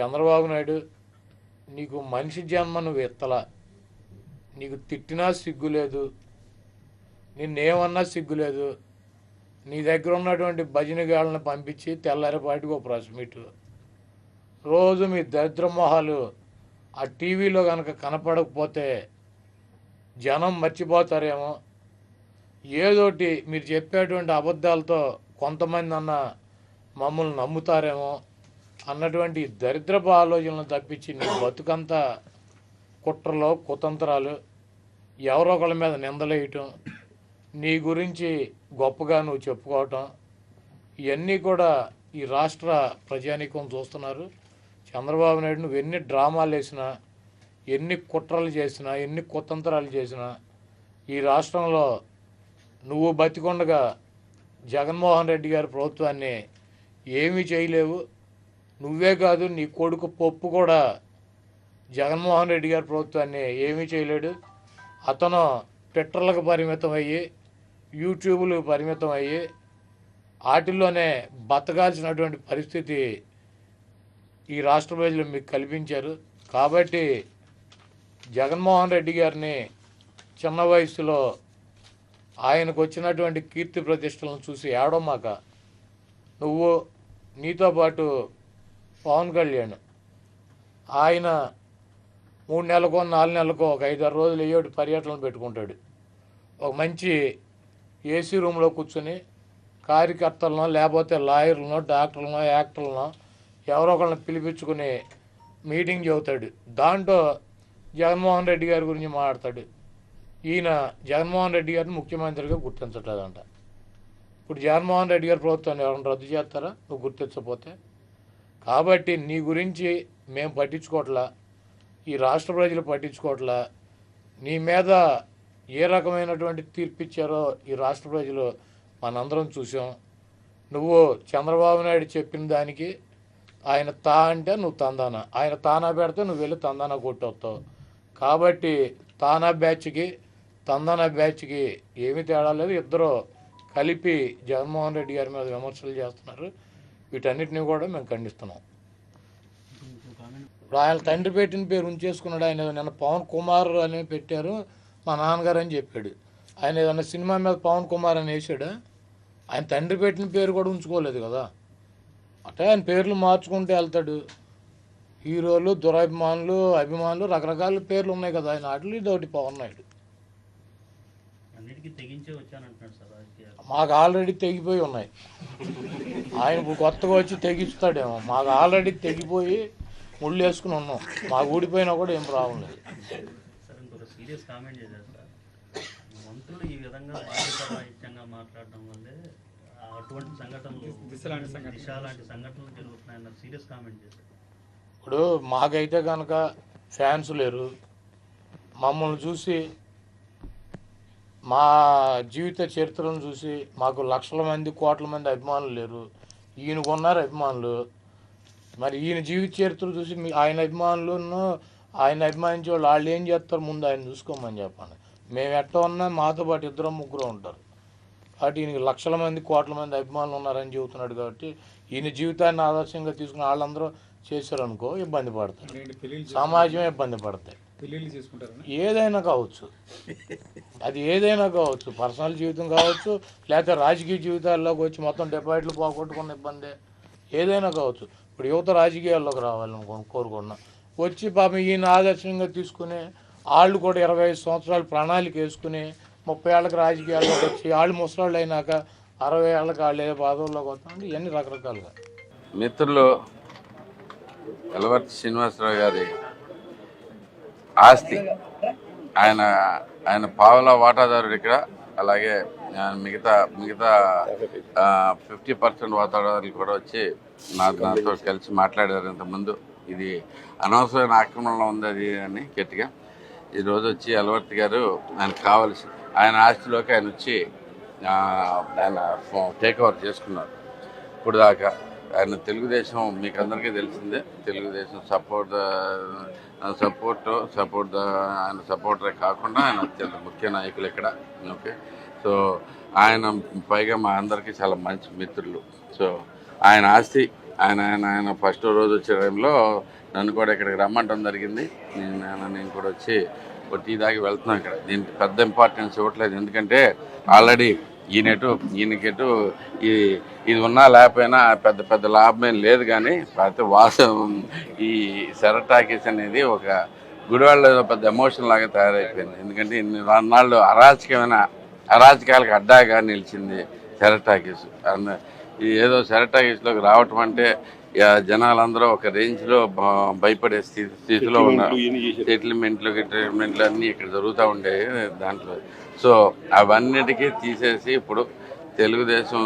చంద్రబాబు నాయుడు నీకు మనిషి జన్మ నువ్వు ఎత్తలా. నీకు తిట్టినా సిగ్గు లేదు. నిన్నేమన్నా సిగ్గు లేదు. నీ దగ్గర ఉన్నటువంటి భజన గాళ్ళని పంపించి తెల్లారిపాటికి ఒక ప్రెస్ మీట్. రోజు మీ దరిద్ర మొహాలు ఆ టీవీలో కనుక కనపడకపోతే జనం మర్చిపోతారేమో. ఏదోటి మీరు చెప్పేటువంటి అబద్ధాలతో కొంతమంది అన్న మమ్మల్ని నమ్ముతారేమో. అన్నటువంటి దరిద్రపు ఆలోచనలు తప్పించి నీ బతుకంతా కుట్రలు కుతంత్రాలు ఎవరో ఒకళ్ళ మీద నిందలేయటం నీ గురించి గొప్పగా నువ్వు చెప్పుకోవటం ఇవన్నీ కూడా ఈ రాష్ట్ర ప్రజానీకం చూస్తున్నారు. చంద్రబాబు నాయుడు నువ్వు ఎన్ని డ్రామాలు వేసినా ఎన్ని కుట్రలు చేసినా ఎన్ని కుతంత్రాలు చేసినా ఈ రాష్ట్రంలో నువ్వు బతికొండగా జగన్మోహన్ రెడ్డి గారి ప్రభుత్వాన్ని ఏమీ చేయలేవు. నువ్వే కాదు నీ కొడుకు పప్పు కూడా జగన్మోహన్ రెడ్డి గారి ప్రభుత్వాన్ని ఏమీ చేయలేడు. అతను ట్విట్టర్లకు పరిమితం అయ్యి యూట్యూబ్లకు పరిమితం అయ్యి వాటిల్లోనే బతకాల్సినటువంటి పరిస్థితి ఈ రాష్ట్ర ప్రజలు మీకు కల్పించారు. కాబట్టి జగన్మోహన్ రెడ్డి గారిని చిన్న వయసులో ఆయనకు వచ్చినటువంటి కీర్తి ప్రతిష్టలను చూసి ఏడో మాక నువ్వు నీతో పాటు పవన్ కళ్యాణ్. ఆయన మూడు నెలలకో నాలుగు నెలలకో ఒక ఐదారు రోజులు ఏడు పర్యటనలు పెట్టుకుంటాడు. ఒక మంచి ఏసీ రూమ్లో కూర్చొని కార్యకర్తలను లేకపోతే లాయర్లను డాక్టర్లను యాక్టర్లను ఎవరో ఒకళ్ళని పిలిపించుకుని మీటింగ్ చెబుతాడు. దాంట్లో జగన్మోహన్ రెడ్డి గారి గురించి మాట్లాడతాడు. ఈయన జగన్మోహన్ రెడ్డి గారిని ముఖ్యమంత్రిగా గుర్తించట్లేదంట. ఇప్పుడు జగన్మోహన్ రెడ్డి గారి ప్రభుత్వాన్ని ఎవరైనా రద్దు చేస్తారా? నువ్వు గుర్తించకపోతే కాబట్టి నీ గురించి మేము పట్టించుకోవట్లా ఈ రాష్ట్ర ప్రజలు పట్టించుకోవట్లా నీ మీద ఏ రకమైనటువంటి తీర్పు ఇచ్చారో ఈ రాష్ట్ర ప్రజలు మనందరం చూసాం నువ్వు చంద్రబాబు నాయుడు చెప్పిన దానికి ఆయన తా అంటే నువ్వు తందానా ఆయన తానా పెడితే నువ్వు వెళ్ళి తందానా కొట్టొస్తావు. కాబట్టి తానా బ్యాచ్కి తందానా బ్యాచ్కి ఏమీ తేడా లేదు. ఇద్దరు కలిపి జగన్మోహన్ రెడ్డి గారి మీద విమర్శలు చేస్తున్నారు. వీటన్నిటిని కూడా మేము ఖండిస్తున్నాం. ఇప్పుడు ఆయన తండ్రి పెట్టిన పేరు ఉంచేసుకున్నాడు. ఆయన నిన్న పవన్ కుమార్ అని పెట్టారు. మా నాన్నగారు అని చెప్పాడు. ఆయన ఏదన్నా సినిమా మీద పవన్ కుమార్ అని వేసాడా? ఆయన తండ్రి పెట్టిన పేరు కూడా ఉంచుకోలేదు కదా. అంటే ఆయన పేర్లు మార్చుకుంటూ వెళ్తాడు. హీరోలు దురాభిమానులు అభిమానులు రకరకాల పేర్లు ఉన్నాయి కదా. ఆయన వాటిలో ఇది ఒకటి పవన్ నాయుడు. మాకు ఆల్రెడీ తెగిపోయి ఉన్నాయి. ఆయన కొత్తగా వచ్చి తెగిస్తాడేమో మాకు ఆల్రెడీ తెగిపోయి ముళ్ళు వేసుకుని ఉన్నాం. మాకు ఊడిపోయినా కూడా ఏం ప్రాబ్లం లేదు. సీరియస్ కామెంట్ చేశారు సార్. మంత్రులు ఈ విధంగా బాధ్యతారాహిత్యంగా మాట్లాడడం వల్లే అటువంటి సంఘటనలు సంఘటనలు. దిశ లాంటి సంఘటనలు జరుగుతున్నాయన్న సీరియస్ కామెంట్ చేశారు. ఇప్పుడు మాకైతే కనుక ఫ్యాన్స్ లేరు. మమ్మల్ని చూసి మా జీవిత చరిత్రను చూసి మాకు లక్షల మంది కోట్ల మంది అభిమానులు లేరు. ఈయనకు ఉన్నారు అభిమానులు. మరి ఈయన జీవిత చరిత్ర చూసి మీ ఆయన అభిమానులను ఆయన అభిమానించే వాళ్ళు వాళ్ళు ఏం చేస్తారు ముందు ఆయన చూసుకోమని చెప్పండి మేము ఎట్ట ఉన్నా మాతో పాటు ఇద్దరు ముగ్గురు ఉంటారు. కాబట్టి ఈయనకి లక్షల మంది కోట్ల మంది అభిమానులు ఉన్నారని చెబుతున్నాడు కాబట్టి ఈయన జీవితాన్ని ఆదర్శంగా తీసుకుని వాళ్ళందరూ చేశారనుకో ఇబ్బంది పడతారు. సమాజం ఇబ్బంది పడతాయి. ఏదైనా కావచ్చు. అది ఏదైనా కావచ్చు. పర్సనల్ జీవితం కావచ్చు లేకపోతే రాజకీయ జీవితాల్లోకి వచ్చి మొత్తం డిపాజిట్లు పోగొట్టుకున్న ఇబ్బంది. ఏదైనా కావచ్చు. ఇప్పుడు యువత రాజకీయాల్లోకి రావాలని కోరుకున్నా వచ్చి పాపం ఈయన ఆదర్శంగా తీసుకుని వాళ్ళు కూడా ఇరవై ఐదు సంవత్సరాలు ప్రణాళిక వేసుకుని ముప్పై ఏళ్ళకి రాజకీయాల్లోకి వచ్చి వాళ్ళు ముసలాళ్ళు అయినాక అరవై ఏళ్ళకి వాళ్ళు ఏ బాధల్లోకి వస్తామంటే ఇవన్నీ రకరకాలుగా. మిత్రులు ఎలవర్తి శ్రీనివాసరావు గారి ఆస్తి. ఆయన ఆయన పావుల వాటాదారుడు ఇక్కడ. అలాగే మిగతా మిగతా ఫిఫ్టీ పర్సెంట్ వాతావరణాలు కూడా వచ్చి నాతో కలిసి మాట్లాడారు ఇంతకుముందు. ఇది అనవసరమైన ఆక్రమణలో ఉంది అది అని గట్టిగా. ఈరోజు వచ్చి అలవర్తి గారు ఆయనకు కావాల్సి ఆయన ఆస్తిలోకి ఆయన వచ్చి ఆయన టేక్ ఓవర్ చేసుకున్నారు. ఇప్పుడు దాకా ఆయన తెలుగుదేశం మీకు అందరికీ తెలిసిందే. తెలుగుదేశం సపోర్ట్ సపోర్ట్ సపోర్ట్ ఆయన సపోర్టరే కాకుండా ఆయన అత్యంత ముఖ్య నాయకులు ఇక్కడ. ఓకే సో ఆయన పైగా మా అందరికీ చాలా మంచి మిత్రులు. సో ఆయన ఆస్తి ఆయన ఆయన ఆయన ఫస్ట్ రోజు వచ్చే టైంలో నన్ను కూడా ఇక్కడికి రమ్మంటం జరిగింది. నేను ఆయన- నేను కూడా వచ్చి ఒక టీ దాగి వెళ్తున్నాను ఇక్కడ. దీనికి పెద్ద ఇంపార్టెన్స్ ఇవ్వట్లేదు. ఎందుకంటే ఆల్రెడీ ఈయనటు ఈయనకెటు ఈ ఇది ఉన్నా లేకపోయినా పెద్ద పెద్ద లాభమేం లేదు కానీ అయితే వాసం ఈ సెరటాకిస్ అనేది ఒక గుడివాళ్ళ పెద్ద ఎమోషన్ లాగా తయారైపోయింది. ఎందుకంటే ఇన్ని నాళ్ళు అరాచకమైన అరాచకాలకు అడ్డాగా నిలిచింది సెరటాకిస్ టాకీస్ ఏదో ఏదో సెరటాకిస్లోకి రావటం అంటే జనాలందరూ ఒక రేంజ్లో భయపడే స్థితి స్థితిలో ఉన్నారు సెటిల్మెంట్లు గిటిల్మెంట్లు అన్నీ ఇక్కడ జరుగుతూ ఉండేవి దాంట్లో. సో అవన్నిటికీ తీసేసి ఇప్పుడు తెలుగుదేశం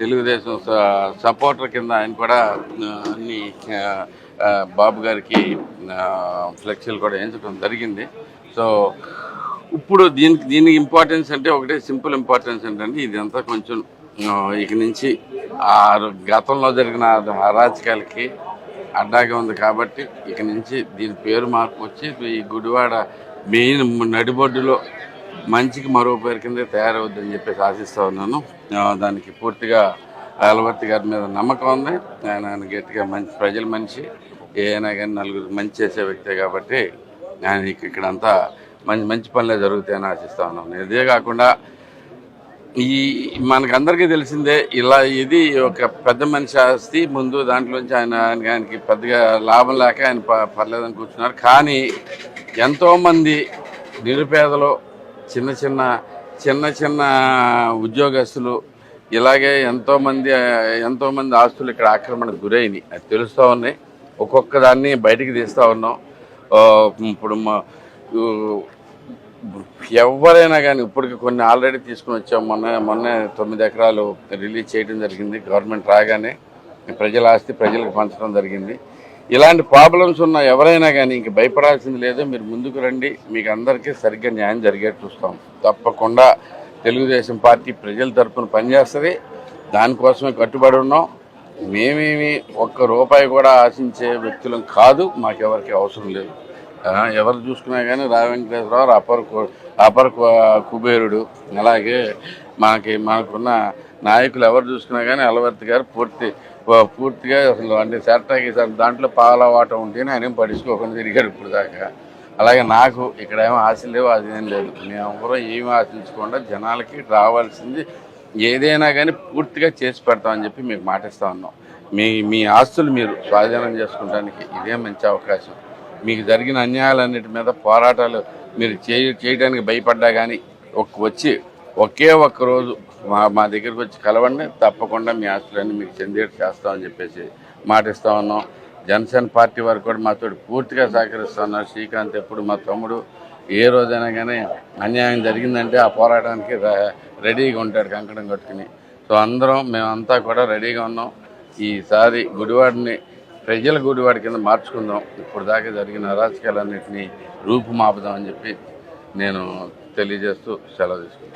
తెలుగుదేశం సపోర్టర్ కింద ఆయన కూడా అన్ని బాబు గారికి ఫ్లెక్సీలు కూడా వేయించడం జరిగింది. సో ఇప్పుడు దీనికి దీనికి ఇంపార్టెన్స్ అంటే ఒకటే సింపుల్ ఇంపార్టెన్స్ ఏంటంటే ఇదంతా కొంచెం ఇక నుంచి ఆ గతంలో జరిగిన అరాచకాలకి అడ్డాగా ఉంది కాబట్టి ఇక నుంచి దీని పేరు మార్పు వచ్చి ఈ గుడివాడ మెయిన్ నడిబొడ్డులో మంచికి మరో పేరు కింద తయారవుద్దని చెప్పేసి ఆశిస్తూ ఉన్నాను. దానికి పూర్తిగా అలవర్తి గారి మీద నమ్మకం ఉంది. ఆయన ఆయన గట్టిగా మంచి ప్రజల మనిషి. ఏదైనా కానీ నలుగురు మంచి చేసే వ్యక్తే కాబట్టి ఆయన ఇక్కడంతా మంచి మంచి పనులే జరుగుతాయని ఆశిస్తా ఉన్నాను. ఇదే కాకుండా ఈ మనకందరికీ తెలిసిందే ఇలా ఇది ఒక పెద్ద మనిషి ఆస్తి ముందు దాంట్లోంచి ఆయన ఆయన- ఆయనకి పెద్దగా లాభం లేక ఆయన ప- పర్లేదని కూర్చున్నారు. కానీ ఎంతోమంది నిరుపేదలు చిన్న చిన్న చిన్న చిన్న ఉద్యోగస్తులు ఇలాగే ఎంతోమంది ఎంతోమంది ఆస్తులు ఇక్కడ ఆక్రమణకు గురైనవి అది తెలుస్తూ ఉన్నాయి. ఒక్కొక్క దాన్ని బయటికి తీస్తూ ఉన్నాం. ఇప్పుడు మా ఎవరైనా కానీ ఇప్పటికి కొన్ని ఆల్రెడీ తీసుకుని వచ్చాం. మొన్న మొన్న తొమ్మిది ఎకరాలు రిలీజ్ చేయడం జరిగింది. గవర్నమెంట్ రాగానే ప్రజల ఆస్తి ప్రజలకు పంచడం జరిగింది. ఇలాంటి ప్రాబ్లమ్స్ ఉన్న ఎవరైనా కానీ ఇంక భయపడాల్సింది లేదు. మీరు ముందుకు రండి. మీకు అందరికీ సరిగ్గా న్యాయం జరిగేట్టు చూస్తాం. తప్పకుండా తెలుగుదేశం పార్టీ ప్రజల తరపున పనిచేస్తుంది. దానికోసమే కట్టుబడి ఉన్నాం. మేమేమి ఒక్క రూపాయి కూడా ఆశించే వ్యక్తులం కాదు. మాకెవరికి అవసరం లేదు. ఎవరు చూసుకున్నా కానీ రా వెంకటేశ్వరరావు అపర కు- అపర కుబేరుడు. అలాగే మనకి మనకున్న నాయకులు ఎవరు చూసుకున్నా కానీ అలవర్తి గారు పూర్తి పూర్తిగా అసలు అంటే సెట్టాకి దాంట్లో పాలవాటం ఉంటేనే ఆయన ఏం పడుచుకోకుండా తిరిగాడు ఇప్పుడు దాకా. అలాగే నాకు ఇక్కడ ఏమో ఆశలు లేవు అది ఏం లేదు. మేము ఏమి ఆశించకుండా జనాలకి రావాల్సింది ఏదైనా కానీ పూర్తిగా చేసి పెడతామని చెప్పి మీకు మాటిస్తా ఉన్నాం. మీ మీ ఆస్తులు మీరు స్వాధీనం చేసుకోవడానికి ఇదే మంచి అవకాశం. మీకు జరిగిన అన్యాయాలన్నిటి మీద పోరాటాలు మీరు చేయ చేయడానికి భయపడ్డా కానీ ఒక వచ్చి ఒకే ఒక్క రోజు మా మా దగ్గరికి వచ్చి కలవండి. తప్పకుండా మీ ఆస్తులన్నీ మీకు చెందేట్టు చేస్తామని చెప్పేసి మాటిస్తా ఉన్నాం. జనసేన పార్టీ వారు కూడా మాతో పూర్తిగా సహకరిస్తున్నారు శ్రీకాంత్ ఎప్పుడు మా తమ్ముడు. ఏ రోజైనా కానీ అన్యాయం జరిగిందంటే ఆ పోరాటానికి రెడీగా ఉంటాడు కంకణం కట్టుకుని. సో అందరం మేమంతా కూడా రెడీగా ఉన్నాం. ఈసారి గుడివాడిని ప్రజల గుడివాడి కింద మార్చుకుందాం. ఇప్పుడు దాకా జరిగిన అరాచకాలన్నింటినీ రూపుమాపుదాం అని చెప్పి నేను తెలియజేస్తూ సెలవు తీసుకున్నాను